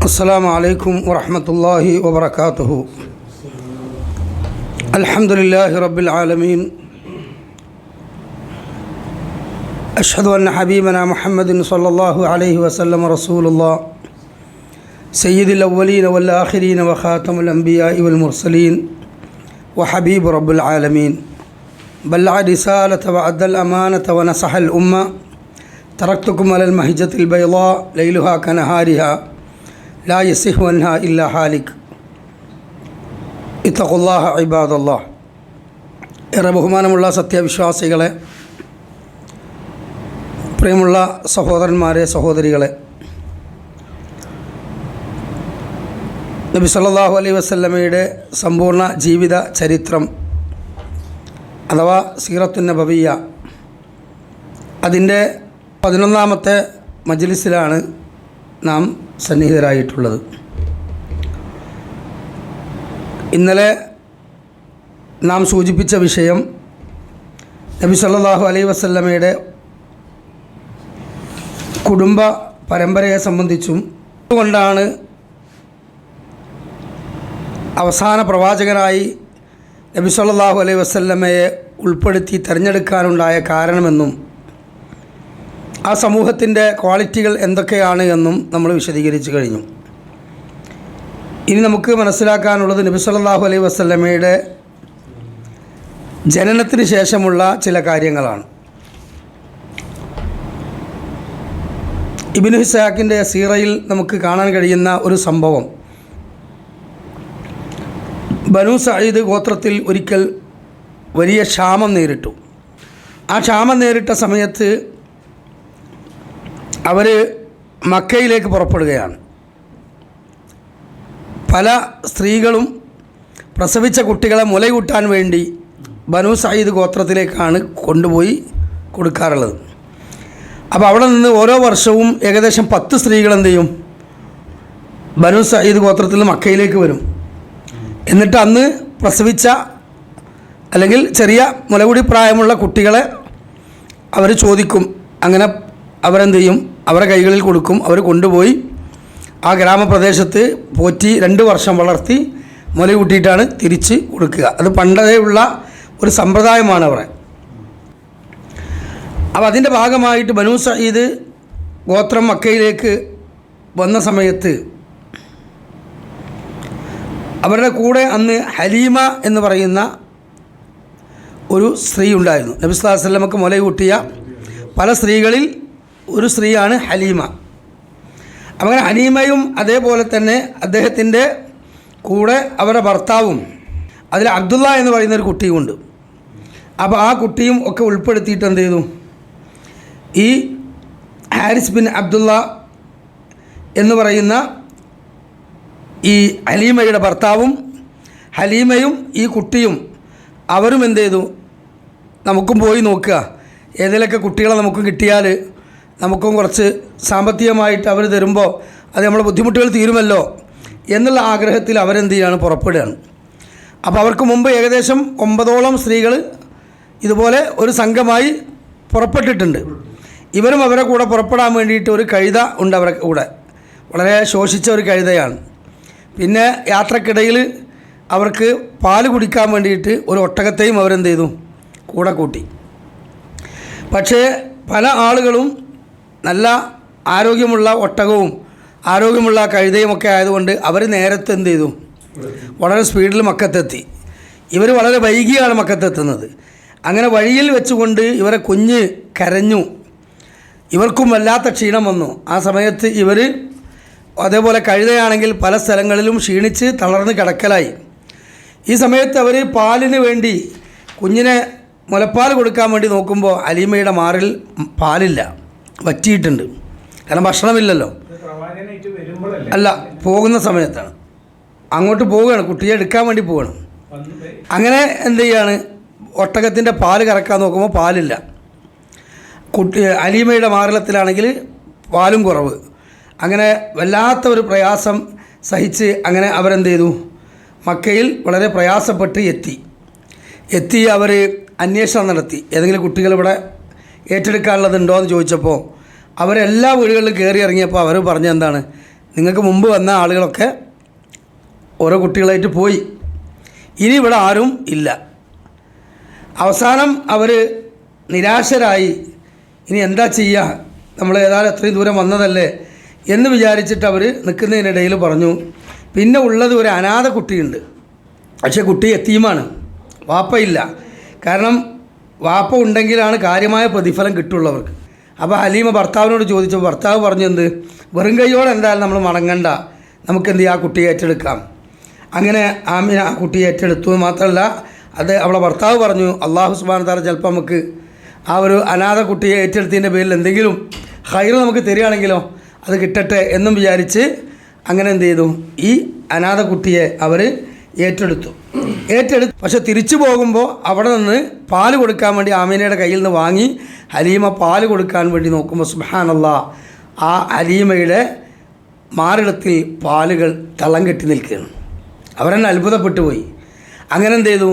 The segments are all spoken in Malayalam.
السلام عليكم ورحمة الله وبركاته. الحمد لله رب العالمين. أشهد أن حبيبنا محمد صلى الله عليه وسلم رسول الله. سيد الأولين والآخرين وخاتم الأنبياء والمرسلين وحبيب رب العالمين. بلغ رسالة وأدى الأمانة ونصح الأمة. تركتكم على المهجة البيضاء ليلها كنهارها. ലാ യസിഹു അൻഹ ഇല്ല ഹാലിഖ് ഇത്തഖുല്ലാഹ ഇബാദല്ലാ ഏറെ ബഹുമാനമുള്ള സത്യവിശ്വാസികളെ പ്രിയമുള്ള സഹോദരന്മാരെ സഹോദരികളെ. നബി സല്ലാഹു അലൈ വസ്ലമയുടെ സമ്പൂർണ ജീവിത ചരിത്രം അഥവാ സീറത്തു നബവിയ അതിന്റെ പതിനൊന്നാമത്തെ മജ്ലിസിലാണ് നാം സന്നിഹിതരായിട്ടുള്ളത്. ഇന്നലെ നാം സൂചിപ്പിച്ച വിഷയം നബി സല്ലാഹു അലൈ വസല്ലമയുടെ കുടുംബ പരമ്പരയെ സംബന്ധിച്ചും അതുകൊണ്ടാണ് അവസാന പ്രവാചകനായി നബി സല്ലല്ലാഹു അലൈഹി വസല്ലമയെ ഉൾപ്പെടുത്തി തിരഞ്ഞെടുക്കാനുണ്ടായ കാരണമെന്നും ആ സമൂഹത്തിന്റെ ക്വാളിറ്റികൾ എന്തൊക്കെയാണ് എന്നും നമ്മൾ വിശദീകരിച്ചു കഴിഞ്ഞു. ഇനി നമുക്ക് മനസ്സിലാക്കാനുള്ളത് നബി സല്ലാഹു അലൈഹി വസ്ലമയുടെ ജനനത്തിന് ശേഷമുള്ള ചില കാര്യങ്ങളാണ്. ഇബിനു ഹിസാക്കിന്റെ സീറയിൽ നമുക്ക് കാണാൻ കഴിയുന്ന ഒരു സംഭവം. ബനു സയ്യിദ് ഗോത്രത്തിൽ ഒരിക്കൽ വലിയ ക്ഷാമം നേരിട്ടു. ആ ക്ഷാമം നേരിട്ട സമയത്ത് അവർ മക്കയിലേക്ക് പുറപ്പെടുകയാണ്. പല സ്ത്രീകളും പ്രസവിച്ച കുട്ടികളെ മുലയൂട്ടാൻ വേണ്ടി ബനു സയ്യിദ് ഗോത്രത്തിലേക്കാണ് കൊണ്ടുപോയി കൊടുക്കാറുള്ളത്. അപ്പോൾ അവിടെ നിന്ന് ഓരോ വർഷവും ഏകദേശം പത്ത് സ്ത്രീകൾ എന്ത് ചെയ്യും? ബനു സയ്യിദ് ഗോത്രത്തിൽ മക്കയിലേക്ക് വരും. എന്നിട്ട് അന്ന് പ്രസവിച്ച അല്ലെങ്കിൽ ചെറിയ മുലകുടി പ്രായമുള്ള കുട്ടികളെ അവർ ചോദിക്കും. അങ്ങനെ അവരെന്ത് ചെയ്യും? അവരെ കൈകളിൽ കൊടുക്കും. അവർ കൊണ്ടുപോയി ആ ഗ്രാമപ്രദേശത്ത് പോറ്റി രണ്ട് വർഷം വളർത്തി മുല കൂട്ടിയിട്ടാണ് തിരിച്ച് കൊടുക്കുക. അത് പണ്ടേ ഉള്ള ഒരു സമ്പ്രദായമാണ് അവിടെ അപ്പോൾ അതിന്റെ ഭാഗമായിട്ട് ബനു സയ്യിദ് ഗോത്രം മക്കയിലേക്ക് വന്ന സമയത്ത് അവരുടെ കൂടെ അന്ന് ഹലീമ എന്ന് പറയുന്ന ഒരു സ്ത്രീ ഉണ്ടായിരുന്നു. നബി വസല്ലമക്ക് മുലയൂട്ടിയ പല സ്ത്രീകളിൽ ഒരു സ്ത്രീയാണ് ഹലീമ. അങ്ങനെ ഹലീമയും അതേപോലെ തന്നെ അദ്ദേഹത്തിന്റെ കൂടെ അവരുടെ ഭർത്താവും. അതിൽ അബ്ദുള്ള എന്ന് പറയുന്ന ഒരു കുട്ടിയുമുണ്ട്. അപ്പോൾ ആ കുട്ടിയും ഒക്കെ ഉൾപ്പെടുത്തിയിട്ട് എന്ത് ചെയ്തു? ഈ ഹാരിസ് ബിൻ അബ്ദുള്ള എന്ന് പറയുന്ന ഈ ഹലീമയുടെ ഭർത്താവും ഹലീമയും ഈ കുട്ടിയും അവരും എന്ത് ചെയ്തു? നമുക്കും പോയി നോക്കുക. ഏതെങ്കിലുമൊക്കെ കുട്ടികളെ നമുക്കും കിട്ടിയാൽ നമുക്കും കുറച്ച് സാമ്പത്തികമായിട്ട് അവർ തരുമ്പോൾ അത് നമ്മളെ ബുദ്ധിമുട്ടുകൾ തീരുമല്ലോ എന്നുള്ള ആഗ്രഹത്തിൽ അവരെന്ത് ചെയ്യാണ്? പുറപ്പെടുകയാണ്. അപ്പോൾ അവർക്ക് മുമ്പ് ഏകദേശം ഒമ്പതോളം സ്ത്രീകൾ ഇതുപോലെ ഒരു സംഘമായി പുറപ്പെട്ടിട്ടുണ്ട്. ഇവരും അവരെ കൂടെ പുറപ്പെടാൻ വേണ്ടിയിട്ട് ഒരു കഴുത ഉണ്ട് അവരെ കൂടെ. വളരെ ശോഷിച്ച ഒരു കഴുതയാണ്. പിന്നെ യാത്രക്കിടയിൽ അവർക്ക് പാൽ കുടിക്കാൻ വേണ്ടിയിട്ട് ഒരു ഒട്ടകത്തെയും അവരെന്ത് ചെയ്തു? കൂടെ കൂട്ടി. പക്ഷേ പല ആളുകളും നല്ല ആരോഗ്യമുള്ള ഒട്ടകവും ആരോഗ്യമുള്ള കഴുതയും ഒക്കെ ആയതുകൊണ്ട് അവർ നേരത്തെ എന്ത് ചെയ്തു? വളരെ സ്പീഡിൽ മക്കത്തെത്തി. ഇവർ വളരെ വൈകിയാണ് മക്കത്തെത്തുന്നത്. അങ്ങനെ വഴിയിൽ വെച്ചുകൊണ്ട് ഇവരെ കുഞ്ഞ് കരഞ്ഞു. ഇവർക്കും വല്ലാത്ത ക്ഷീണം വന്നു. ആ സമയത്ത് ഇവർ അതേപോലെ കഴുതയാണെങ്കിൽ പല സ്ഥലങ്ങളിലും ക്ഷീണിച്ച് തളർന്ന് കിടക്കലായി. ഈ സമയത്ത് അവർ പാലിന് വേണ്ടി കുഞ്ഞിനെ മുലപ്പാൽ കൊടുക്കാൻ വേണ്ടി നോക്കുമ്പോൾ അലീമയുടെ മാറിൽ പാലില്ല. വറ്റിയിട്ടുണ്ട്. കാരണം ഭക്ഷണമില്ലല്ലോ. അല്ല പോകുന്ന സമയത്താണ്. അങ്ങോട്ട് പോവുകയാണ്. കുട്ടിയെ എടുക്കാൻ വേണ്ടി പോവുകയാണ്. അങ്ങനെ എന്ത് ചെയ്യാണ്? ഒട്ടകത്തിന്റെ പാൽ കറക്കാൻ നോക്കുമ്പോൾ പാലില്ല. കുട്ടി അലീമയുടെ മാറിലത്തിലാണെങ്കിൽ പാലും കുറവ്. അങ്ങനെ വല്ലാത്ത ഒരു പ്രയാസം സഹിച്ച് അങ്ങനെ അവരെന്ത് ചെയ്തു? മക്കയിൽ വളരെ പ്രയാസപ്പെട്ട് എത്തി. എത്തി അവർ അന്വേഷണം നടത്തി. ഏതെങ്കിലും കുട്ടികൾ ഇവിടെ ഏറ്റെടുക്കാനുള്ളതുണ്ടോ എന്ന് ചോദിച്ചപ്പോൾ അവരെല്ലാ വീടുകളിലും കയറി ഇറങ്ങിയപ്പോൾ അവർ പറഞ്ഞ എന്താണ്? നിങ്ങൾക്ക് മുമ്പ് വന്ന ആളുകളൊക്കെ ഓരോ കുട്ടികളായിട്ട് പോയി. ഇനി ഇവിടെ ആരും ഇല്ല. അവസാനം അവർ നിരാശരായി. ഇനി എന്താ ചെയ്യുക നമ്മൾ ഏതായാലും അത്രയും ദൂരം വന്നതല്ലേ? എന്ന് വിചാരിച്ചിട്ട് അവർ നിൽക്കുന്നതിനിടയിൽ പറഞ്ഞു പിന്നെ ഉള്ളത് ഒരു അനാഥ കുട്ടിയുണ്ട്. പക്ഷേ കുട്ടി എത്തീമാണ്. വാപ്പയില്ല കാരണം വാപ്പ ഉണ്ടെങ്കിലാണ് കാര്യമായ പ്രതിഫലം കിട്ടുള്ളവർക്ക്. അപ്പോൾ ഹലീമ ഭർത്താവിനോട് ചോദിച്ചപ്പോൾ ഭർത്താവ് പറഞ്ഞെന്ത്? വെറും കൈയോടെ എന്തായാലും നമ്മൾ മടങ്ങണ്ട. നമുക്ക് എന്ത് ചെയ്യാം? ആ കുട്ടിയെ ഏറ്റെടുക്കാം. അങ്ങനെ ആമിന ആ കുട്ടിയെ ഏറ്റെടുത്തു മാത്രമല്ല അത് അവളെ ഭർത്താവ് പറഞ്ഞു അള്ളാഹു സുബാൻ താറ ചിലപ്പോൾ നമുക്ക് ആ ഒരു അനാഥ കുട്ടിയെ ഏറ്റെടുത്തതിന്റെ പേരിൽ എന്തെങ്കിലും ഹൈർ നമുക്ക് തരികയാണെങ്കിലോ അത് കിട്ടട്ടെ എന്നും വിചാരിച്ച് അങ്ങനെ എന്ത് ചെയ്തു? ഈ അനാഥ കുട്ടിയെ അവർ ഏറ്റെടുത്തു. ഏറ്റെടുത്തു പക്ഷെ തിരിച്ചു പോകുമ്പോൾ അവിടെ നിന്ന് പാൽ കൊടുക്കാൻ വേണ്ടി ആമീനയുടെ കയ്യിൽ നിന്ന് വാങ്ങി ഹലീമ പാൽ കൊടുക്കാൻ വേണ്ടി നോക്കുമ്പോൾ സുബാനല്ല ആ ഹലീമയുടെ മാറിടത്തിൽ പാലുകൾ തളം കെട്ടി നിൽക്കുകയാണ്. അവരെന്നെ അത്ഭുതപ്പെട്ടു പോയി. അങ്ങനെ എന്ത് ചെയ്തു?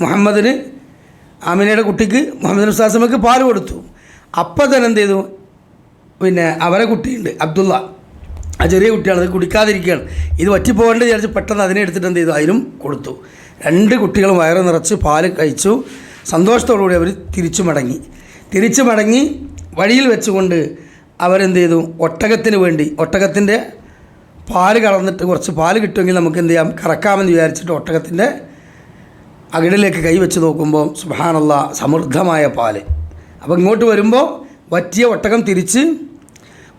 മുഹമ്മദിന് ആമിനയുടെ കുട്ടിക്ക് മുഹമ്മദ് ഉസ്താസമക്ക് പാൽ കൊടുത്തു. അപ്പം തന്നെ എന്ത് ചെയ്തു? പിന്നെ അവരെ കുട്ടിയുണ്ട് അബ്ദുള്ള. ആ ചെറിയ കുട്ടിയാണ് അത് കുടിക്കാതിരിക്കുകയാണ്. ഇത് വറ്റിപ്പോകേണ്ട വിചാരിച്ച് പെട്ടെന്ന് അതിനെ എടുത്തിട്ട് എന്ത് ചെയ്തു? അതിനും കൊടുത്തു. രണ്ട് കുട്ടികളും വയറ് നിറച്ച് പാൽ കഴിച്ചു. സന്തോഷത്തോടുകൂടി അവർ തിരിച്ചു മടങ്ങി. തിരിച്ചു മടങ്ങി വഴിയിൽ വെച്ചുകൊണ്ട് അവരെന്ത് ചെയ്തു? ഒട്ടകത്തിന് വേണ്ടി ഒട്ടകത്തിന്റെ പാൽ കളർന്നിട്ട് കുറച്ച് പാൽ കിട്ടുമെങ്കിൽ നമുക്ക് എന്ത് ചെയ്യാം? കറക്കാമെന്ന് വിചാരിച്ചിട്ട് ഒട്ടകത്തിന്റെ അകിടിലേക്ക് കൈവച്ച് നോക്കുമ്പോൾ സുബാനുള്ള സമൃദ്ധമായ പാൽ. അപ്പോൾ ഇങ്ങോട്ട് വരുമ്പോൾ വറ്റിയ ഒട്ടകം തിരിച്ച്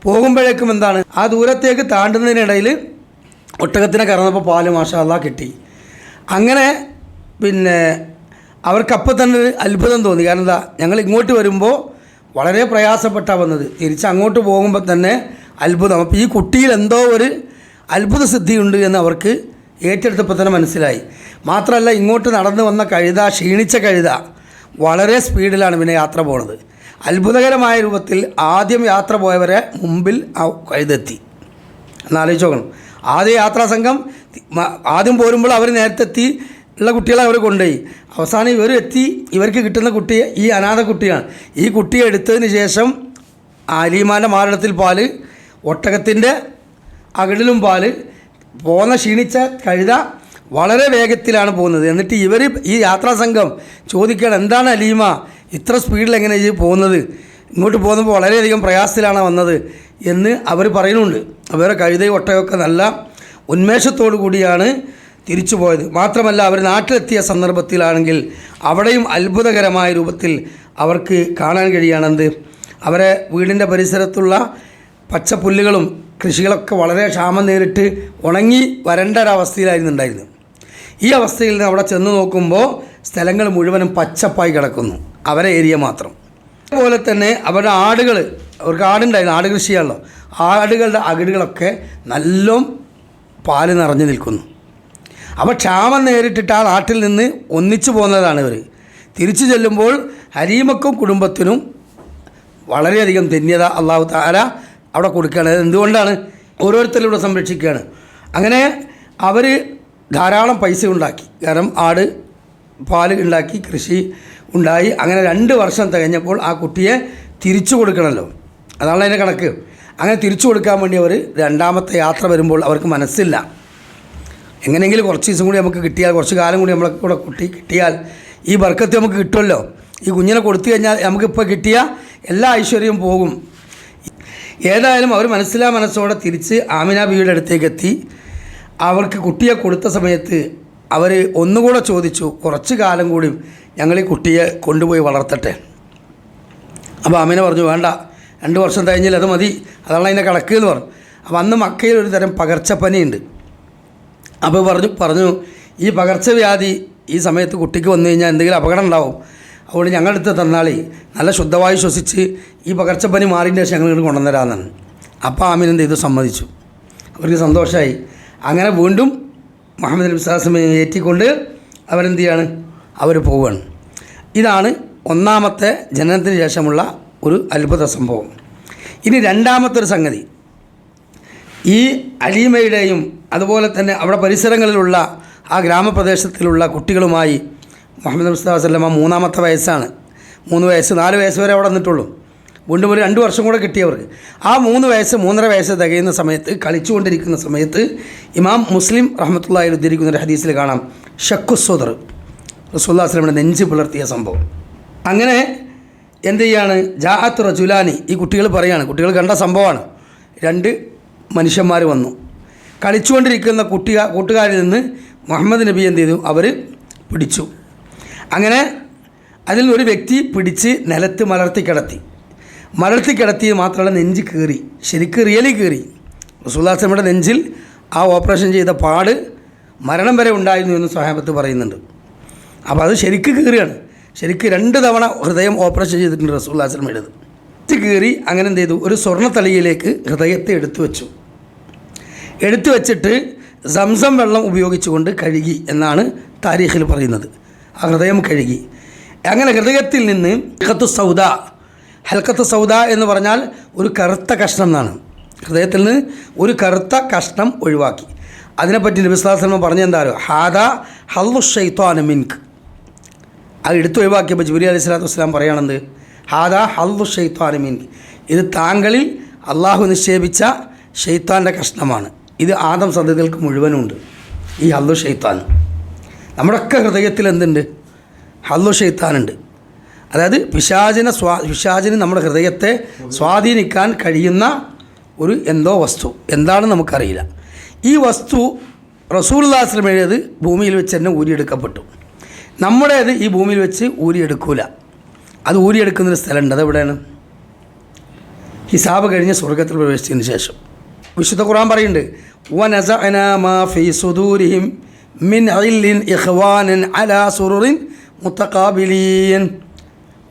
പോകുമ്പോഴേക്കും എന്താണ്? ആ ദൂരത്തേക്ക് താണ്ടുന്നതിനിടയിൽ ഒട്ടകത്തിനെ കറന്നപ്പോൾ പാൽ മാഷാല്ല കിട്ടി. അങ്ങനെ പിന്നെ അവർക്കപ്പോൾ തന്നെ ഒരു അത്ഭുതം തോന്നി. കാരണം എന്താ? ഞങ്ങൾ ഇങ്ങോട്ട് വരുമ്പോൾ വളരെ പ്രയാസപ്പെട്ടാണ് വന്നത്. തിരിച്ച് അങ്ങോട്ട് പോകുമ്പോൾ തന്നെ അത്ഭുതം. അപ്പോൾ ഈ കുട്ടിയിൽ എന്തോ ഒരു അത്ഭുത സിദ്ധിയുണ്ട് എന്ന് അവർക്ക് ഏറ്റെടുത്തപ്പോൾ തന്നെ മനസ്സിലായി. മാത്രമല്ല ഇങ്ങോട്ട് നടന്നു വന്ന കഴുത ക്ഷീണിച്ച കഴുത വളരെ സ്പീഡിലാണ് പിന്നെ യാത്ര പോണത്. അത്ഭുതകരമായ രൂപത്തിൽ ആദ്യം യാത്ര പോയവരെ മുമ്പിൽ കഴുതെത്തി. എന്നാലോചിച്ച് നോക്കണം ആദ്യ യാത്രാ സംഘം ആദ്യം പോരുമ്പോൾ അവർ നേരത്തെ എത്തി ഉള്ള കുട്ടികളെ അവർ കൊണ്ടുപോയി. അവസാനം ഇവർ എത്തി ഇവർക്ക് കിട്ടുന്ന കുട്ടിയെ ഈ അനാഥ കുട്ടിയാണ്. ഈ കുട്ടിയെ എടുത്തതിന് ശേഷം അലീമാന്റെ മാരടത്തിൽ പാൽ ഒട്ടകത്തിന്റെ അകിടിലും പാൽ പോന്ന ക്ഷീണിച്ച കഴുത വളരെ വേഗത്തിലാണ് പോകുന്നത്. എന്നിട്ട് ഇവർ ഈ യാത്രാ സംഘം ചോദിക്കണം എന്താണ് അലീമ? ഇത്ര സ്പീഡിൽ എങ്ങനെ ഇത് പോകുന്നത്? ഇങ്ങോട്ട് പോകുന്നപ്പോൾ വളരെയധികം പ്രയാസത്തിലാണ് വന്നത് എന്ന് അവർ പറയുന്നുണ്ട്. അവരുടെ കഴുതയും ഒട്ടയൊക്കെ നല്ല ഉന്മേഷത്തോടു കൂടിയാണ് തിരിച്ചു പോയത്. മാത്രമല്ല അവർ നാട്ടിലെത്തിയ സന്ദർഭത്തിലാണെങ്കിൽ അവിടെയും അത്ഭുതകരമായ രൂപത്തിൽ അവർക്ക് കാണാൻ കഴിയുകയാണെന്ത് അവരെ വീടിന്റെ പരിസരത്തുള്ള പച്ചപ്പുല്ലുകളും കൃഷികളൊക്കെ വളരെ ക്ഷാമം നേരിട്ട് ഉണങ്ങി വരണ്ട ഒരവസ്ഥയിലായിരുന്നു ഉണ്ടായിരുന്നു ഈ അവസ്ഥയിൽ നിന്ന് അവിടെ ചെന്ന് നോക്കുമ്പോൾ സ്ഥലങ്ങൾ മുഴുവനും പച്ചപ്പായി കിടക്കുന്നു. അവരെ ഏരിയ മാത്രം. അതുപോലെ തന്നെ അവരുടെ ആടുകൾ അവർക്ക് ആടുണ്ടായിരുന്നു ആട് കൃഷിയാണല്ലോ ആടുകളുടെ അകിടുകളൊക്കെ നല്ല പാൽ നിറഞ്ഞു നിൽക്കുന്നു. അപ്പോൾ ക്ഷാമം നേരിട്ടിട്ട് ആ നാട്ടിൽ നിന്ന് ഒന്നിച്ചു പോകുന്നതാണ് ഇവർ തിരിച്ചു ചെല്ലുമ്പോൾ ഹരീമക്കും കുടുംബത്തിനും വളരെയധികം ധന്യത അള്ളാഹു താര അവിടെ കൊടുക്കുകയാണ്. എന്തുകൊണ്ടാണ്? ഓരോരുത്തരിലൂടെ സംരക്ഷിക്കുകയാണ്. അങ്ങനെ അവർ ധാരാളം പൈസ ഉണ്ടാക്കി. കാരണം ആട് പാൽ ഉണ്ടാക്കി കൃഷി ഉണ്ടായി. അങ്ങനെ രണ്ട് വർഷം തികഞ്ഞപ്പോൾ ആ കുട്ടിയെ തിരിച്ചു കൊടുക്കണമല്ലോ അതാണ് അതിന്റെ കണക്ക്. അങ്ങനെ തിരിച്ചു കൊടുക്കാൻ വേണ്ടി അവർ രണ്ടാമത്തെ യാത്ര വരുമ്പോൾ അവർക്ക് മനസ്സില്ല. എങ്ങനെയെങ്കിലും കുറച്ച് ദിവസം കൂടി നമുക്ക് കിട്ടിയാൽ കുറച്ച് കാലം കൂടി നമ്മളെ കൂടെ കുട്ടി കിട്ടിയാൽ ഈ ബർക്കത്ത് നമുക്ക് കിട്ടുമല്ലോ. ഈ കുഞ്ഞിനെ കൊടുത്തു കഴിഞ്ഞാൽ നമുക്കിപ്പോൾ കിട്ടിയ എല്ലാ ഐശ്വര്യവും പോകും. ഏതായാലും അവർ മനസ്സിലാ മനസ്സോടെ തിരിച്ച് ആമിന ബിയുടെ അടുത്തേക്ക് എത്തി. അവർക്ക് കുട്ടിയെ കൊടുത്ത സമയത്ത് അവർ ഒന്നുകൂടെ ചോദിച്ചു കുറച്ച് കാലം കൂടി ഞങ്ങൾ ഈ കുട്ടിയെ കൊണ്ടുപോയി വളർത്തട്ടെ. അപ്പോൾ ആമിന പറഞ്ഞു വേണ്ട രണ്ട് വർഷം കഴിഞ്ഞാൽ അത് മതി അതാണ് അതിന്റെ കണക്ക് എന്ന് പറഞ്ഞു. അപ്പോൾ അന്ന് മക്കയിൽ ഒരു തരം പകർച്ചപ്പനിയുണ്ട്. അപ്പോൾ പറഞ്ഞു പറഞ്ഞു ഈ പകർച്ചവ്യാധി ഈ സമയത്ത് കുട്ടിക്ക് വന്നു കഴിഞ്ഞാൽ എന്തെങ്കിലും അപകടം ഉണ്ടാവും. അതുകൊണ്ട് ഞങ്ങളെടുത്ത് തന്നാളി നല്ല ശുദ്ധവായു ശ്വസിച്ച് ഈ പകർച്ചപ്പനി മാറിന്റെ ശേഷം ഞങ്ങൾ ഇങ്ങോട്ട് കൊണ്ടുവന്നരാമെന്നാണ് അപ്പോൾ ആമീൻ എന്ത് ചെയ്തു? സമ്മതിച്ചു. അവർക്ക് സന്തോഷമായി അങ്ങനെ വീണ്ടും മുഹമ്മദ് നബി ഏറ്റിക്കൊണ്ട് അവരെന്ത് ചെയ്യാണ് അവർ പോവുകയാണ് ഇതാണ് ഒന്നാമത്തെ ജനനത്തിന് ശേഷമുള്ള ഒരു അത്ഭുത സംഭവം. ഇനി രണ്ടാമത്തെ ഒരു സംഗതി. ഈ അലീമയുടെയും അതുപോലെ തന്നെ അവിടെ പരിസരങ്ങളിലുള്ള ആ ഗ്രാമപ്രദേശത്തിലുള്ള കുട്ടികളുമായി മുഹമ്മദ് മുസ്തഫ വസ്ലമ മൂന്നാമത്തെ വയസ്സാണ്. മൂന്ന് വയസ്സ് നാല് വയസ്സ് വരെ അവിടെ നിന്നിട്ടുള്ളൂ. വീണ്ടും ഒരു രണ്ട് വർഷം കൂടെ കിട്ടിയവർക്ക് ആ മൂന്ന് വയസ്സ് മൂന്നര വയസ്സ് തികയുന്ന സമയത്ത് കളിച്ചുകൊണ്ടിരിക്കുന്ന സമയത്ത് ഇമാം മുസ്ലിം റഹമത്തുള്ളായി ഉദ്ധരിക്കുന്ന ഒരു ഹദീസിൽ കാണാം. ഷക്കുസ്വദർ റസൂല്ലാ വസ്ലമിന്റെ നെഞ്ച് പുലർത്തിയ സംഭവം. അങ്ങനെ എന്ത് ചെയ്യാണ്? ജാഅത്ത് റജുലാനി ഈ കുട്ടികൾ പറയാണ് കുട്ടികൾ കണ്ട സംഭവമാണ്. രണ്ട് മനുഷ്യന്മാർ വന്നു. കളിച്ചുകൊണ്ടിരിക്കുന്ന കുട്ടി കൂട്ടുകാരിൽ നിന്ന് മുഹമ്മദ് നബി എന്ത് ചെയ്തു? അവർ പിടിച്ചു. അങ്ങനെ അതിൽ ഒരു വ്യക്തി പിടിച്ച് നിലത്ത് മലർത്തി കിടത്തി. മലർത്തി കിടത്തി മാത്രമല്ല നെഞ്ച് കീറി. ശരിക്ക് റിയലി കീറി. റസൂല്ലാസമ്മയുടെ നെഞ്ചിൽ ആ ഓപ്പറേഷൻ ചെയ്ത പാട് മരണം വരെ ഉണ്ടായിരുന്നു എന്ന് സ്വഹാബത്ത് പറയുന്നുണ്ട്. അപ്പോൾ അത് ശരിക്ക് കീറിയാണ്. ശരിക്ക് രണ്ട് തവണ ഹൃദയം ഓപ്പറേഷൻ ചെയ്തിട്ടുണ്ട് റസൂല്ലാസമ്മയുടേത് കീറി അങ്ങനെ എന്ത് ചെയ്തു? ഒരു സ്വർണത്തളിയിലേക്ക് ഹൃദയത്തെ എടുത്തു വെച്ചു. എടുത്തു വെച്ചിട്ട് സംസം വെള്ളം ഉപയോഗിച്ചുകൊണ്ട് കഴുകി എന്നാണ് താരീഖിൽ പറയുന്നത്. ആ ഹൃദയം കഴുകി. അങ്ങനെ ഹൃദയത്തിൽ നിന്ന് ഖത്തു സൗദ ഹൽക്കത്ത് സൗദ എന്ന് പറഞ്ഞാൽ ഒരു കറുത്ത കഷ്ണം എന്നാണ്. ഹൃദയത്തിൽ നിന്ന് ഒരു കറുത്ത കഷ്ണം ഒഴിവാക്കി. അതിനെപ്പറ്റി നബിസ്ലാസ്ലമ പറഞ്ഞെന്താരോ ഹാദ ഹല്ലു ഷെയ്ത്താൻ മിൻക്. അത് എടുത്തൊഴിവാക്കിയപ്പോൾ ജൂലി അലൈഹി സ്വലാത്തു വസ്സലാം പറയുകയാണെന്ത്? ഹാദ ഹല്ലു ഷെയ്ത്താൻ മിൻക്. ഇത് താങ്കളിൽ അള്ളാഹു നിക്ഷേപിച്ച ഷെയ്ത്താന്റെ കഷ്ണമാണ്. ഇത് ആദം സന്തതികൾക്ക് മുഴുവനുണ്ട് ഈ ഹല്ലു ഷെയ്ത്താൻ നമ്മുടെയൊക്കെ ഹൃദയത്തിൽ എന്തുണ്ട്? ഹല്ലു ഷെയ്ത്താനുണ്ട് അതായത് പിശാചിനെ സ്വാ പിശാചിന് നമ്മുടെ ഹൃദയത്തെ സ്വാധീനിക്കാൻ കഴിയുന്ന ഒരു എന്തോ വസ്തു. എന്താണെന്ന് നമുക്കറിയില്ല. ഈ വസ്തു റസൂൽദാസ്ലമേഴത് ഭൂമിയിൽ വെച്ച് തന്നെ ഊരിയെടുക്കപ്പെട്ടു. നമ്മുടേത് ഈ ഭൂമിയിൽ വെച്ച് ഊരിയെടുക്കൂല. അത് ഊരിയെടുക്കുന്നൊരു സ്ഥലമുണ്ട്. അതെവിടെയാണ് ഹിസാബ് കഴിഞ്ഞ് സ്വർഗത്തിൽ പ്രവേശിച്ചതിന് ശേഷം. വിശുദ്ധ ഖുറാൻ പറയുന്നുണ്ട് മാ മിൻ ഇഖ്വാനൻ അലാ മുത്തഖാബിലീൻ.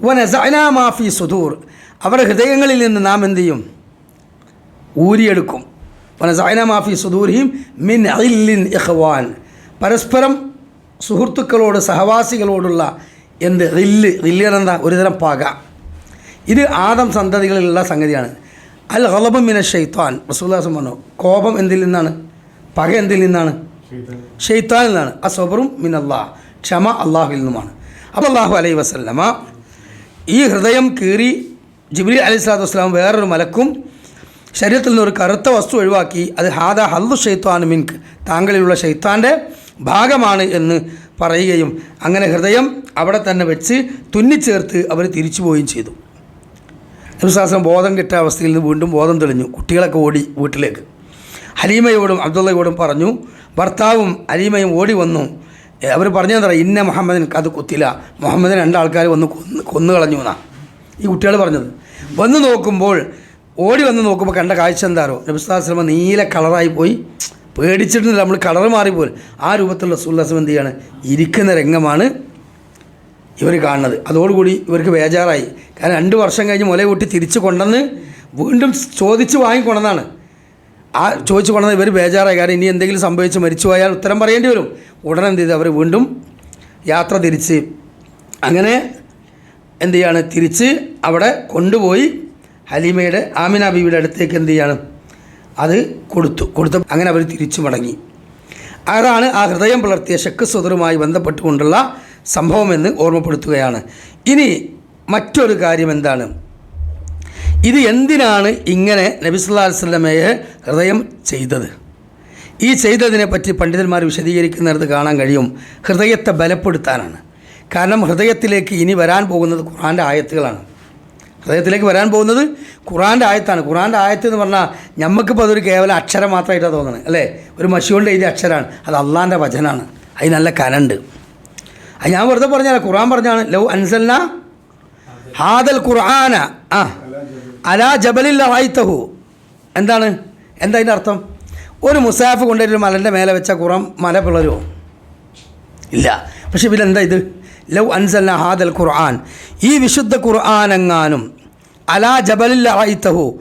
വനസഅനാ മാ ഫീ സുദൂർ. അവരുടെ ഹൃദയങ്ങളിൽ നിന്ന് നാം എന്തു ചെയ്യും? ഊരിയെടുക്കും. വനസഅനാ മാ ഫീ സുദൂരിഹിം മിൻ അലിൻ ഇഹ്വാൻ പരസ്പരം സുഹൃത്തുക്കളോട് സഹവാസികളോടുള്ള എന്ത്? റില്ല് റില്ല് എന്താ ഒരുതരം പക. ഇത് ആദം സന്തതികളിലുള്ള സംഗതിയാണ്. അൽ ഹലബ് മിന ഷെയ്ത്താൻ റസൂല്ലാസം പറഞ്ഞു കോപം എന്തിൽ നിന്നാണ്? പക എന്തിൽ നിന്നാണ്? ഷെയ്ത്താനിൽ നിന്നാണ്. ആ സബറും മിൻ അള്ളാഹ് ക്ഷമ അള്ളാഹുവിൽ നിന്നുമാണ്. അപ്പോൾ അള്ളാഹു അലൈ വസല്ലമ ഈ ഹൃദയം കീറി ജിബ്രി അലൈഹി സ്വലാത്തു വസ്സലാം വേറൊരു മലക്കും ശരീരത്തിൽ നിന്ന് ഒരു കറുത്ത വസ്തു ഒഴിവാക്കി അത് ഹാദ ഹല്ലു ഷെയ്ത്താൻ മിൻക്ക് താങ്കളിലുള്ള ഷെയ്ത്താന്റെ ഭാഗമാണ് എന്ന് പറയുകയും അങ്ങനെ ഹൃദയം അവിടെ തന്നെ വെച്ച് തുന്നിച്ചേർത്ത് അവർ തിരിച്ചു പോവുകയും ചെയ്തു. നബിസ്വാസം ബോധം കിട്ടിയ അവസ്ഥയിൽ നിന്ന് വീണ്ടും ബോധം തെളിഞ്ഞു കുട്ടികളൊക്കെ ഓടി വീട്ടിലേക്ക്. ഹലീമയോടും അബ്ദുള്ളയോടും പറഞ്ഞു ഭർത്താവും അലീമയും ഓടി വന്നു അവർ പറഞ്ഞതെന്താ ഇന്ന മുഹമ്മദിന് കത് കുത്തില്ല മുഹമ്മദിന് രണ്ടാൾക്കാർ വന്ന് കൊന്ന് കൊന്നു കളഞ്ഞു എന്നാ. ഈ കുട്ടികൾ പറഞ്ഞത്. വന്ന് നോക്കുമ്പോൾ ഓടി വന്ന് നോക്കുമ്പോൾ കണ്ട കാഴ്ച എന്താറോ നബിസ്ലാസ്ലമ നീല കളറായി പോയി. പേടിച്ചിട്ടുണ്ട് നമ്മൾ കളർ മാറിപ്പോയി ആ രൂപത്തിലുള്ള സുല്ലാസം എന്ത് ചെയ്യാണ്? ഇരിക്കുന്ന രംഗമാണ് ഇവർ കാണുന്നത്. അതോടുകൂടി ഇവർക്ക് ബേജാറായി. കാരണം രണ്ട് വർഷം കഴിഞ്ഞ് മുല കൂട്ടി തിരിച്ചു കൊണ്ടുവന്ന് വീണ്ടും ചോദിച്ച് വാങ്ങിക്കൊണ്ടെന്നാണ്. ആ ചോദിച്ചു കൊണ്ടത് ഇവർ ബേജാറായി. കാരണം ഇനി എന്തെങ്കിലും സംഭവിച്ച് മരിച്ചു പോയാൽ ഉത്തരം പറയേണ്ടി വരും. ഉടനെ എന്ത് ചെയ്തു? അവർ വീണ്ടും യാത്ര തിരിച്ച്. അങ്ങനെ എന്ത് ചെയ്യാണ്? തിരിച്ച് അവിടെ കൊണ്ടുപോയി ഹലീമയുടെ ആമിന ബീവിയുടെ അടുത്തേക്ക് എന്ത് ചെയ്യാണ്? അത് കൊടുത്തു. കൊടുത്ത അങ്ങനെ അവർ തിരിച്ചു മടങ്ങി. അതാണ് ആ ഹൃദയം പുലർത്തിയ ഷെക്ക് സുദറുമായി ബന്ധപ്പെട്ടുകൊണ്ടുള്ള സംഭവമെന്ന് ഓർമ്മപ്പെടുത്തുകയാണ്. ഇനി മറ്റൊരു കാര്യം എന്താണ്? ഇത് എന്തിനാണ് ഇങ്ങനെ നബി സല്ലാ വല്ലമയെ ഹൃദയം ചെയ്തത്? ഈ ചെയ്തതിനെ പറ്റി പണ്ഡിതന്മാർ വിശദീകരിക്കുന്നിടത്ത് കാണാൻ കഴിയും. ഹൃദയത്തെ ബലപ്പെടുത്താനാണ്. കാരണം ഹൃദയത്തിലേക്ക് ഇനി വരാൻ പോകുന്നത് ഖുറാന്റെ ആയത്തുകളാണ്. ഹൃദയത്തിലേക്ക് വരാൻ പോകുന്നത് ഖുറാന്റെ ആയത്താണ്. ഖുറാന്റെ ആയത്ത് എന്ന് പറഞ്ഞാൽ നമുക്കിപ്പോൾ അതൊരു കേവലം അക്ഷരം മാത്രമായിട്ടാണ് തോന്നുന്നത് അല്ലേ? ഒരു മഷി കൊണ്ട് എഴുതിയ അക്ഷരമാണ് അത് അള്ളാന്റെ വചനാണ്. അതിന് നല്ല കനണ്ട്. അത് ഞാൻ വെറുതെ പറഞ്ഞാൽ ഖുറാൻ പറഞ്ഞാണ് ലവ് അൻസൽന ഹാദൽ ഖുർആന. ആ. അലാ ജബലിൽ വായിത്തഹു എന്താണ്? എന്താ അതിന്റെ അർത്ഥം? ഒരു മുസാഫ് കൊണ്ടൊരു മലന്റെ മേലെ വെച്ച ഖുറാൻ മല പിളരുമോ ഇല്ല. പക്ഷെ എന്താ ഇത്? ലവ് അൻസൽ ഹാദൽ ഖുർആൻ. ഈ വിശുദ്ധ ഖുർആൻ എങ്ങാനും അലാ ജബലിൽ റായിത്തഹു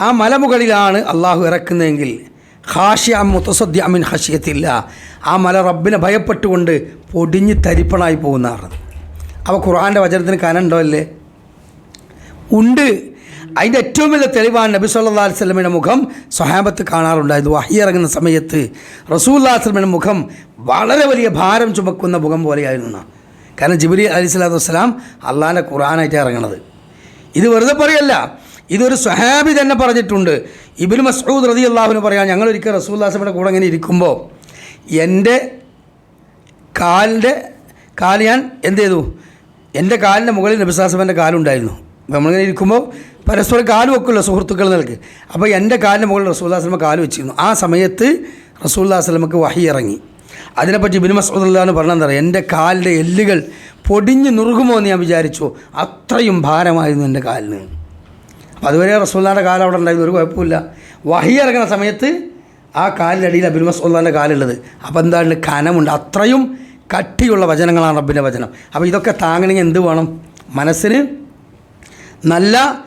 ആ മലമുകളിലാണ് അള്ളാഹു ഇറക്കുന്നതെങ്കിൽ ഹാഷ്യ മുത്തസദ്യ അമിൻ ഹഷിയത്തില്ല ആ മല റബ്ബിനെ ഭയപ്പെട്ടുകൊണ്ട് പൊടിഞ്ഞ് തരിപ്പണായി പോകുന്നതാണ്. അപ്പോൾ ഖുർആന്റെ വചനത്തിന് കനുണ്ടോ അല്ലേ? ഉണ്ട്. അതിന്റെ ഏറ്റവും വലിയ തെളിവാണ് നബി സല്ലാ വല്ലമയുടെ മുഖം സ്വഹാബത്ത് കാണാറുണ്ടായത്. വഹി ഇറങ്ങുന്ന സമയത്ത് റസൂല്ലാ വസ്ലമയുടെ മുഖം വളരെ വലിയ ഭാരം ചുമക്കുന്ന മുഖം പോലെയായിരുന്നു. കാരണം ജിബിരി അലി സ്വലാത്തു വസ്സലാം അള്ളാഹാന്റെ ഖുറാനായിട്ട് ഇറങ്ങണത്. ഇത് വെറുതെ പറയല്ല. ഇതൊരു സ്വഹാബി തന്നെ പറഞ്ഞിട്ടുണ്ട്. ഇബിൻ മസ്ഊദ് റതി അള്ളാഹുവിന് പറയാം ഞങ്ങൾ ഒരിക്കൽ റസൂല്ലാസമിയുടെ കൂടെ ഇങ്ങനെ ഇരിക്കുമ്പോൾ എന്റെ കാലിന്റെ കാൽ ഞാൻ എന്ത് ചെയ്തു? എന്റെ കാലിന്റെ മുകളിൽ നബിസാസമന്റെ കാലുണ്ടായിരുന്നു. അപ്പോൾ നമ്മളിങ്ങനെ ഇരിക്കുമ്പോൾ പരസ്പരം കാൽ വെക്കുമല്ലോ സുഹൃത്തുക്കൾ നിൽക്ക് അപ്പോൾ എന്റെ കാലിന്റെ മുകളിൽ റസൂല്ലാസ്ലമ കാൽ വെച്ചിരുന്നു. ആ സമയത്ത് റസൂല്ലാസ്ലമക്ക് വഹി ഇറങ്ങി. അതിനെപ്പറ്റി ബിൻ മസൂദുല്ലാന്ന് പറഞ്ഞെന്താ പറയുക എന്റെ കാലിന്റെ എല്ലുകൾ പൊടിഞ്ഞ് നുറുകുമോ എന്ന് ഞാൻ വിചാരിച്ചു. അത്രയും ഭാരമായിരുന്നു എന്റെ കാലിന്. അപ്പോൾ അതുവരെ റസൂല്ലാന്റെ കാലം അവിടെ ഉണ്ടായിരുന്നു. ഒരു കുഴപ്പമില്ല വഹി ഇറങ്ങുന്ന സമയത്ത് ആ കാലിന്റെ അടിയിൽ അബിൻ മസൂല്ലാന്റെ കാലുള്ളത്. അപ്പോൾ എന്താണ്? കനമുണ്ട്. അത്രയും കട്ടിയുള്ള വചനങ്ങളാണ് റബ്ബിന്റെ വചനം. അപ്പോൾ ഇതൊക്കെ താങ്ങണമെങ്കിൽ എന്ത് വേണം? മനസ്സിന് നല്ല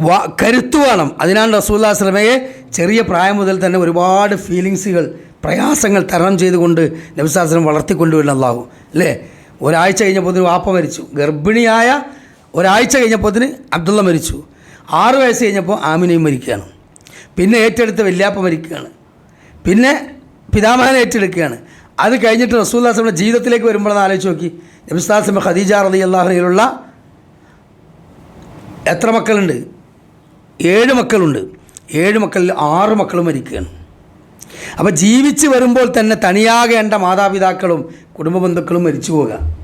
വ കരുത്ത് വേണം. അതിനാണ് റസൂല്ലാ സ്വലമയെ ചെറിയ പ്രായം മുതൽ തന്നെ ഒരുപാട് ഫീലിങ്സുകൾ പ്രയാസങ്ങൾ തരണം ചെയ്തുകൊണ്ട് നബിസാസ്ലം വളർത്തിക്കൊണ്ടുവരുന്ന അള്ളാഹു അല്ലേ? ഒരാഴ്ച കഴിഞ്ഞപ്പോൾ വാപ്പ മരിച്ചു. ഗർഭിണിയായ ഒരാഴ്ച കഴിഞ്ഞപ്പോൾ അബ്ദുള്ള മരിച്ചു. ആറ് വയസ്സ് കഴിഞ്ഞപ്പോൾ ആമിനയും മരിക്കുകയാണ്. പിന്നെ ഏറ്റെടുത്ത വല്യാപ്പ മരിക്കുകയാണ്. പിന്നെ പിതാമഹനെ ഏറ്റെടുക്കുകയാണ്. അത് കഴിഞ്ഞിട്ട് റസൂല്ലാസ്ലമിന്റെ ജീവിതത്തിലേക്ക് വരുമ്പോഴെന്ന് ആലോചിച്ച് നോക്കി. നബിസ്ലാസ്ലം ഖദീജ റതി അള്ളാഹുലുള്ള എത്ര മക്കളുണ്ട്? ഏഴ് മക്കളുണ്ട്. ഏഴ് മക്കളിൽ ആറ് മക്കളും മരിക്കുകയാണ്. അപ്പോൾ ജീവിച്ച് വരുമ്പോൾ തന്നെ തനിയാകേണ്ട മാതാപിതാക്കളും കുടുംബ ബന്ധുക്കളും മരിച്ചു പോവുക.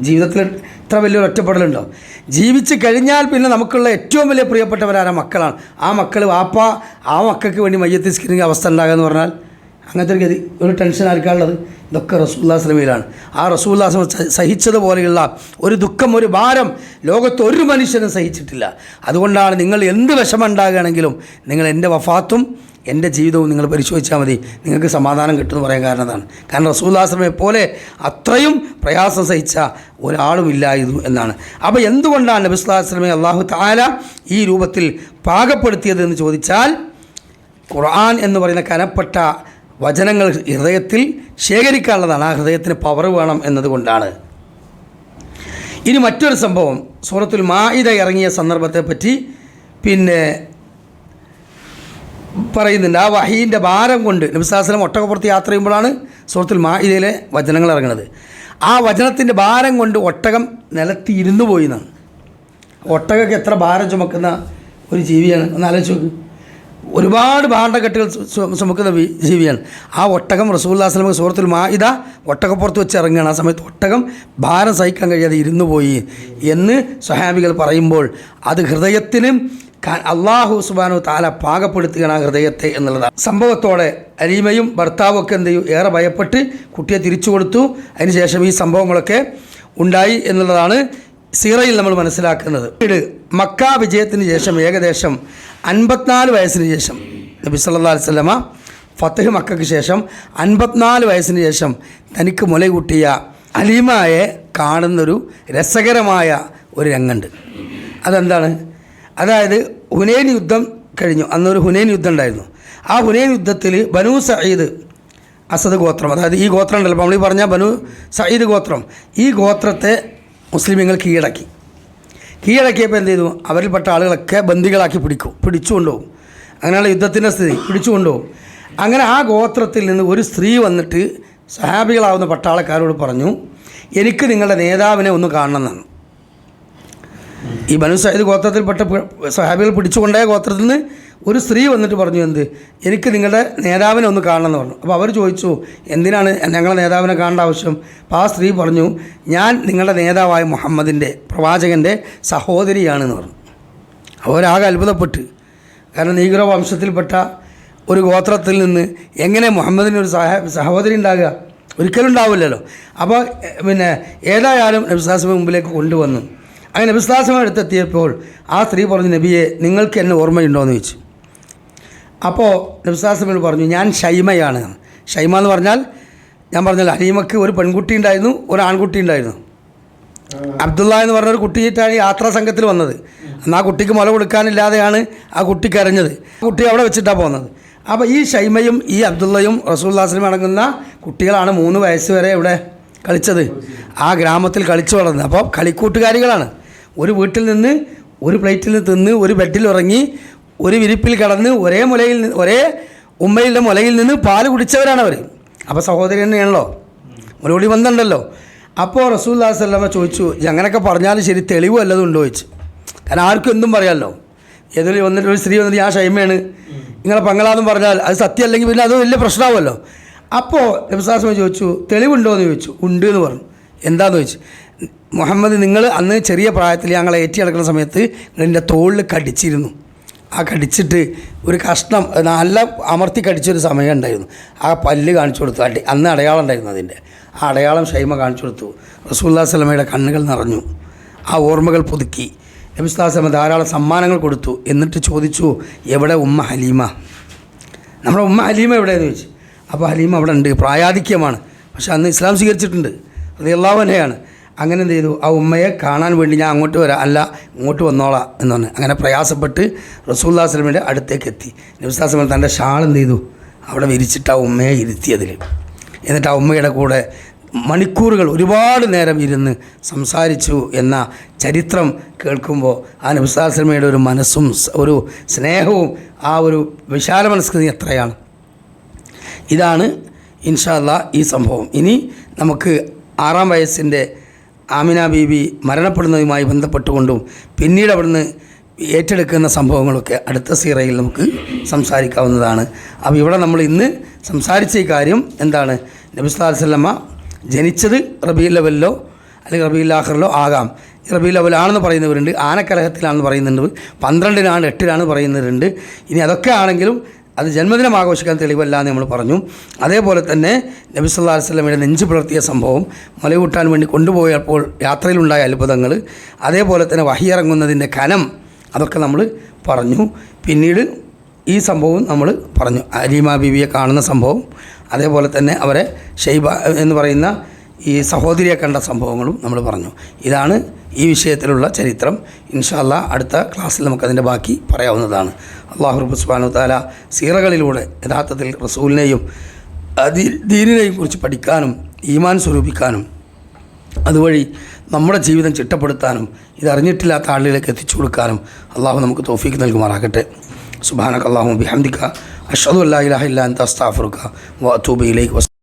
ജീവിതത്തിൽ ഇത്ര വലിയൊരു ഒറ്റപ്പെടലുണ്ടോ? ജീവിച്ച് കഴിഞ്ഞാൽ പിന്നെ നമുക്കുള്ള ഏറ്റവും വലിയ പ്രിയപ്പെട്ടവരാണ് മക്കളാണ്. ആ മക്കൾ വാപ്പ ആ മക്കൾക്ക് വേണ്ടി മയ്യത്തിസ്കരിക്കുന്ന അവസ്ഥ ഉണ്ടാകുക എന്ന് പറഞ്ഞാൽ അങ്ങനത്തെ ഒരു ഗതി ഒരു ടെൻഷൻ ആർക്കാനുള്ളത് ഇതൊക്കെ റസൂല്ലാ സ്വലമയിലാണ് ആ റസൂല്ലാ സ്വലം സഹിച്ചതുപോലെയുള്ള ഒരു ദുഃഖം ഒരു ഭാരം ലോകത്ത് ഒരു മനുഷ്യനും സഹിച്ചിട്ടില്ല. അതുകൊണ്ടാണ് നിങ്ങൾ എന്ത് വിഷമം ഉണ്ടാകുകയാണെങ്കിലും നിങ്ങൾ എന്റെ വഫാത്തും എന്റെ ജീവിതവും നിങ്ങൾ പരിശോധിച്ചാൽ മതി. നിങ്ങൾക്ക് സമാധാനം കിട്ടുമെന്ന് പറയാൻ കാരണം അതാണ്. കാരണം റസൂല്ലാശ്രമയെ പോലെ അത്രയും പ്രയാസം സഹിച്ച ഒരാളും ഇല്ലായിരുന്നു എന്നാണ്. അപ്പോൾ എന്തുകൊണ്ടാണ് നബിസ്ലാസ്ലമെ അള്ളാഹു താല ഈ രൂപത്തിൽ പാകപ്പെടുത്തിയത് എന്ന് ചോദിച്ചാൽ ഖുർആൻ എന്ന് പറയുന്ന കനപ്പെട്ട വചനങ്ങൾ ഹൃദയത്തിൽ ശേഖരിക്കാനുള്ളതാണ്. ആ ഹൃദയത്തിന് പവർ വേണം എന്നതുകൊണ്ടാണ്. ഇനി മറ്റൊരു സംഭവം. സൂറത്തുൽ മാഇദ ഇറങ്ങിയ സന്ദർഭത്തെപ്പറ്റി പിന്നെ പറയുന്നുണ്ട്. ആ വഹീന്റെ ഭാരം കൊണ്ട് നബിസാസ്ലം ഒട്ടകപ്പുറത്ത് യാത്ര ചെയ്യുമ്പോഴാണ് സൂറത്തുൽ മാഇദയിലെ വചനങ്ങൾ ഇറങ്ങുന്നത്. ആ വചനത്തിന്റെ ഭാരം കൊണ്ട് ഒട്ടകം നിലത്തി ഇരുന്നു പോയി എന്നാണ്. ഒട്ടകക്ക് എത്ര ഭാരം ചുമക്കുന്ന ഒരു ജീവിയാണ്. ഒന്ന് ആലോചിച്ച് നോക്ക്. ഒരുപാട് ഭാണ്ഡക്കെട്ടുകൾ ചുമക്കുന്ന ജീവിയാണ്. ആ ഒട്ടകം റസൂല്ലാസ്ലമക്ക് സുഹൃത്തിൽ മാഹിത ഒട്ടകപ്പുറത്ത് വെച്ച് ഇറങ്ങുകയാണ്. ആ സമയത്ത് ഒട്ടകം ഭാരം സഹിക്കാൻ കഴിയാതെ ഇരുന്നു പോയി എന്ന് സ്വഹാബികൾ പറയുമ്പോൾ അത് ഹൃദയത്തിനും അള്ളാഹു സുബാനു താല പാകപ്പെടുത്തുകയാണ് ആ ഹൃദയത്തെ എന്നുള്ളതാണ്. സംഭവത്തോടെ അലീമയും ഭർത്താവും ഒക്കെ എന്ത് ചെയ്യും ഏറെ ഭയപ്പെട്ട് കുട്ടിയെ തിരിച്ചു കൊടുത്തു. അതിനുശേഷം ഈ സംഭവങ്ങളൊക്കെ ഉണ്ടായി എന്നുള്ളതാണ് സീറയിൽ നമ്മൾ മനസ്സിലാക്കുന്നത് പിന്നീട് മക്ക വിജയത്തിന് ശേഷം ഏകദേശം അൻപത്തിനാല് വയസ്സിന് ശേഷം നബി സല്ലാ വല്ലമ ഫത്തഹ് മക്കൾക്ക് ശേഷം അൻപത്തിനാല് വയസ്സിന് ശേഷം തനിക്ക് മുലകൂട്ടിയ അലീമയെ കാണുന്നൊരു രസകരമായ ഒരു രംഗമുണ്ട്. അതെന്താണ്? അതായത് ഹുനൈൻ യുദ്ധം കഴിഞ്ഞു. അന്നൊരു ഹുനൈൻ യുദ്ധം ഉണ്ടായിരുന്നു. ആ ഹുനൈൻ യുദ്ധത്തിൽ ബനു സയ്യിദ് അസദ് ഗോത്രം അതായത് ഈ ഗോത്രം ഉണ്ടല്ലോ. നമ്മൾ പറഞ്ഞ ബനു സയ്യിദ് ഗോത്രം ഈ ഗോത്രത്തെ മുസ്ലിമീങ്ങൾ കീഴടക്കി. കീഴടക്കിയപ്പോൾ എന്ത് ചെയ്തു? അവരിൽപ്പെട്ട ആളുകളൊക്കെ ബന്ദികളാക്കി പിടിക്കും. പിടിച്ചു കൊണ്ടുപോകും അങ്ങനെയുള്ള യുദ്ധത്തിന്റെ സ്ഥിതി. പിടിച്ചു കൊണ്ടുപോകും അങ്ങനെ ആ ഗോത്രത്തിൽ നിന്ന് ഒരു സ്ത്രീ വന്നിട്ട് സഹാബികളാവുന്ന പട്ടാളക്കാരോട് പറഞ്ഞു എനിക്ക് നിങ്ങളുടെ നേതാവിനെ ഒന്ന് കാണണമെന്നാണ് ഈ ബനു സയ്യിദ് ഗോത്രത്തിൽപ്പെട്ട സഹാബികൾ പിടിച്ചുകൊണ്ടേ ഗോത്രത്തിൽ നിന്ന് ഒരു സ്ത്രീ വന്നിട്ട് പറഞ്ഞു എന്ത്? എനിക്ക് നിങ്ങളുടെ നേതാവിനെ ഒന്ന് കാണണം എന്ന് പറഞ്ഞു. അപ്പോൾ അവർ ചോദിച്ചു എന്തിനാണ് ഞങ്ങളുടെ നേതാവിനെ കാണേണ്ട ആവശ്യം? അപ്പോൾ ആ സ്ത്രീ പറഞ്ഞു ഞാൻ നിങ്ങളുടെ നേതാവായ മുഹമ്മദിന്റെ പ്രവാചകന്റെ സഹോദരിയാണെന്ന് പറഞ്ഞു. അവരാകെ അത്ഭുതപ്പെട്ട്. കാരണം നീഗ്രോ വംശത്തിൽപ്പെട്ട ഒരു ഗോത്രത്തിൽ നിന്ന് എങ്ങനെ മുഹമ്മദിന് ഒരു സഹ സഹോദരി ഉണ്ടാകുക? ഒരിക്കലും ഉണ്ടാവില്ലല്ലോ. അപ്പോൾ പിന്നെ ഏതായാലും നബിസ്ലാസിമ മുമ്പിലേക്ക് കൊണ്ടുവന്നു. അങ്ങനെ നബിസ്ലാസിമ അടുത്തെത്തിയപ്പോൾ ആ സ്ത്രീ പറഞ്ഞു നബിയെ നിങ്ങൾക്ക് എന്നെ ഓർമ്മയുണ്ടോ എന്ന് ചോദിച്ചു അപ്പോൾ നബ്സാസമിൽ പറഞ്ഞു ഞാൻ ഷൈമയാണ്. ഷൈമ എന്ന് പറഞ്ഞാൽ ഞാൻ പറഞ്ഞല്ലോ ഹലീമക്ക് ഒരു പെൺകുട്ടി ഉണ്ടായിരുന്നു ഒരു ആൺകുട്ടി ഉണ്ടായിരുന്നു. അബ്ദുള്ള എന്ന് പറഞ്ഞ ഒരു കുട്ടിയിട്ടാണ് യാത്രാ സംഘത്തിൽ വന്നത്. അന്ന് ആ കുട്ടിക്ക് മുല കൊടുക്കാനില്ലാതെയാണ് ആ കുട്ടി കരഞ്ഞത്. കുട്ടി അവിടെ വെച്ചിട്ടാണ് പോകുന്നത് അപ്പോൾ ഈ ഷൈമയും ഈ അബ്ദുള്ളയും റസൂല്ലാസ്ലം അടങ്ങുന്ന കുട്ടികളാണ് മൂന്ന് വയസ്സ് വരെ ഇവിടെ കളിച്ചത്. ആ ഗ്രാമത്തിൽ കളിച്ചു വളർന്നത്. അപ്പോൾ കളിക്കൂട്ടുകാരികളാണ്. ഒരു വീട്ടിൽ നിന്ന് ഒരു പ്ലേറ്റിൽ നിന്ന് തിന്ന് ഒരു ബെഡിൽ ഉറങ്ങി ഒരു വിരിപ്പിൽ കിടന്ന് ഒരേ മുലയിൽ ഒരേ ഉമ്മയുടെ മുലയിൽ നിന്ന് പാൽ കുടിച്ചവരാണ് അവർ അപ്പോൾ സഹോദരി തന്നെയാണല്ലോ. മുലകുടി ബന്ധമുണ്ടല്ലോ. അപ്പോൾ റസൂല്ലാ സ്വല്ലമ ചോദിച്ചു "ഇജ്ജ് അങ്ങനെയൊക്കെ പറഞ്ഞാലും ശരി തെളിവ് വല്ലതും ഉണ്ടോ? ചോദിച്ചു. കാരണം ആർക്കും എന്തും പറയാമല്ലോ ഏതൊരു വന്നിട്ട് ഒരു സ്ത്രീ വന്നിട്ട് ഞാൻ ഷൈമയാണ് നിങ്ങളെ പങ്കളാന്ന് പറഞ്ഞാൽ അത് സത്യമല്ലെങ്കിൽ പിന്നെ അത് വലിയ പ്രശ്നമാവുമല്ലോ. അപ്പോൾ നബിസാസ്മ ചോദിച്ചു തെളിവുണ്ടോ എന്ന് ചോദിച്ചു ഉണ്ട് എന്ന് പറഞ്ഞു. എന്താന്ന് ചോദിച്ചു. മുഹമ്മദ് നിങ്ങൾ അന്ന് ചെറിയ പ്രായത്തിൽ ഞങ്ങളെ ഏറ്റി നടക്കുന്ന സമയത്ത് നിങ്ങളുടെ തോളിൽ കടിച്ചിരുന്നു. ആ കടിച്ചിട്ട് ഒരു കഷ്ണം നല്ല അമർത്തി കടിച്ചൊരു സമയം ഉണ്ടായിരുന്നു. ആ പല്ല് കാണിച്ചു കൊടുത്തു. അടി അന്ന് അടയാളം ഉണ്ടായിരുന്നു അതിന്റെ. ആ അടയാളം ഷൈമ കാണിച്ചു കൊടുത്തു. റസൂല്ലാ സ്വലമയുടെ കണ്ണുകൾ നിറഞ്ഞു. ആ ഓർമ്മകൾ പുതുക്കി. നബിസ്ലാസ്ലമ ധാരാളം സമ്മാനങ്ങൾ കൊടുത്തു. എന്നിട്ട് ചോദിച്ചു എവിടെ ഉമ്മ ഹലീമ? നമ്മുടെ ഉമ്മ ഹലീമ എവിടെയെന്ന്? ചോദിച്ചു. അപ്പോൾ ഹലീമ അവിടെ ഉണ്ട്. പ്രായാധിക്യമാണ്. പക്ഷെ അന്ന് ഇസ്ലാം സ്വീകരിച്ചിട്ടുണ്ട്. അത് എല്ലാവനെയാണ് അങ്ങനെ എന്ത് ചെയ്തു? ആ ഉമ്മയെ കാണാൻ വേണ്ടി ഞാൻ അങ്ങോട്ട് വരാം. അല്ല ഇങ്ങോട്ട് വന്നോളാം എന്ന് പറഞ്ഞു. അങ്ങനെ പ്രയാസപ്പെട്ട് റസൂല്ലാ സ്വലമിന്റെ അടുത്തേക്ക് എത്തി. നബിസ്ലാസ്ലം തന്റെ ഷാൾ എന്ത് ചെയ്തു? അവിടെ വിരിച്ചിട്ട് ആ ഉമ്മയെ ഇരുത്തിയതിൽ എന്നിട്ട് ആ ഉമ്മയുടെ കൂടെ മണിക്കൂറുകൾ ഒരുപാട് നേരം ഇരുന്ന് സംസാരിച്ചു എന്ന ചരിത്രം കേൾക്കുമ്പോൾ ആ നബ്സാസ്ലമയുടെ ഒരു മനസ്സും ഒരു സ്നേഹവും ആ ഒരു വിശാല മനസ്കൃതി എത്രയാണ്? ഇതാണ് ഇൻഷാല്ല ഈ സംഭവം. ഇനി നമുക്ക് ആറാം വയസ്സിന്റെ ആമിന ബീബി മരണപ്പെടുന്നതുമായി ബന്ധപ്പെട്ടുകൊണ്ടും പിന്നീട് അവിടുന്ന് ഏറ്റെടുക്കുന്ന സംഭവങ്ങളൊക്കെ അടുത്ത സീറയിൽ നമുക്ക് സംസാരിക്കാവുന്നതാണ്. അപ്പോൾ ഇവിടെ നമ്മൾ ഇന്ന് സംസാരിച്ച ഈ കാര്യം എന്താണ്? നബി സ്വല്ലല്ലാഹു അലൈഹി വസല്ലമ ജനിച്ചത് റബീ ലെവലിലോ അല്ലെങ്കിൽ റബീ ലാഹറിലോ ആകാം. റബീ ലെവലാണെന്ന് പറയുന്നവരുണ്ട് ആനക്കലഹത്തിലാണെന്ന് പറയുന്നുണ്ട് പന്ത്രണ്ടിനാണ് എട്ടിലാണ് പറയുന്നവരുണ്ട്. ഇനി അതൊക്കെ ആണെങ്കിലും അത് ജന്മദിനം ആഘോഷിക്കാൻ തെളിവല്ല എന്ന് നമ്മൾ പറഞ്ഞു. അതേപോലെ തന്നെ നബി സല്ലാ വസ്ലമയുടെ നെഞ്ച് പുലർത്തിയ സംഭവം മുലയൂട്ടാൻ വേണ്ടി കൊണ്ടുപോയപ്പോൾ യാത്രയിലുണ്ടായ അത്ഭുതങ്ങൾ അതേപോലെ തന്നെ വഹിയിറങ്ങുന്നതിന്റെ കനം അതൊക്കെ നമ്മൾ പറഞ്ഞു. പിന്നീട് ഈ സംഭവം നമ്മൾ പറഞ്ഞു. അലീമ ബീവിയെ കാണുന്ന സംഭവം അതേപോലെ തന്നെ അവരെ ഷെയ്ബ എന്ന് പറയുന്ന ഈ സഹോദരിയെ കണ്ട സംഭവങ്ങളും നമ്മൾ പറഞ്ഞു. ഇതാണ് ഈ വിഷയത്തിലുള്ള ചരിത്രം. ഇൻഷാല്ല അടുത്ത ക്ലാസ്സിൽ നമുക്കതിന്റെ ബാക്കി പറയാവുന്നതാണ്. അള്ളാഹു സുബാനു താല സീറകളിലൂടെ യഥാർത്ഥത്തിൽ റസൂലിനെയും ദീനിനെയും കുറിച്ച് പഠിക്കാനും ഈമാൻ സ്വരൂപിക്കാനും അതുവഴി നമ്മുടെ ജീവിതം ചിട്ടപ്പെടുത്താനും ഇതറിഞ്ഞിട്ടില്ലാത്ത ആളുകളിലേക്ക് എത്തിച്ചു കൊടുക്കാനും അള്ളാഹു നമുക്ക് തോഫീക്ക് നൽകുമാറാകട്ടെ. സുബാനക്ക് അള്ളാഹു ബിഹംദിക്ക അഷദു അല്ലാ ഇലാഹ ഇല്ലാ അന്ത അസ്താഫുറുക്ക വ അത്തൂബ് ഇലൈക്ക് വസ്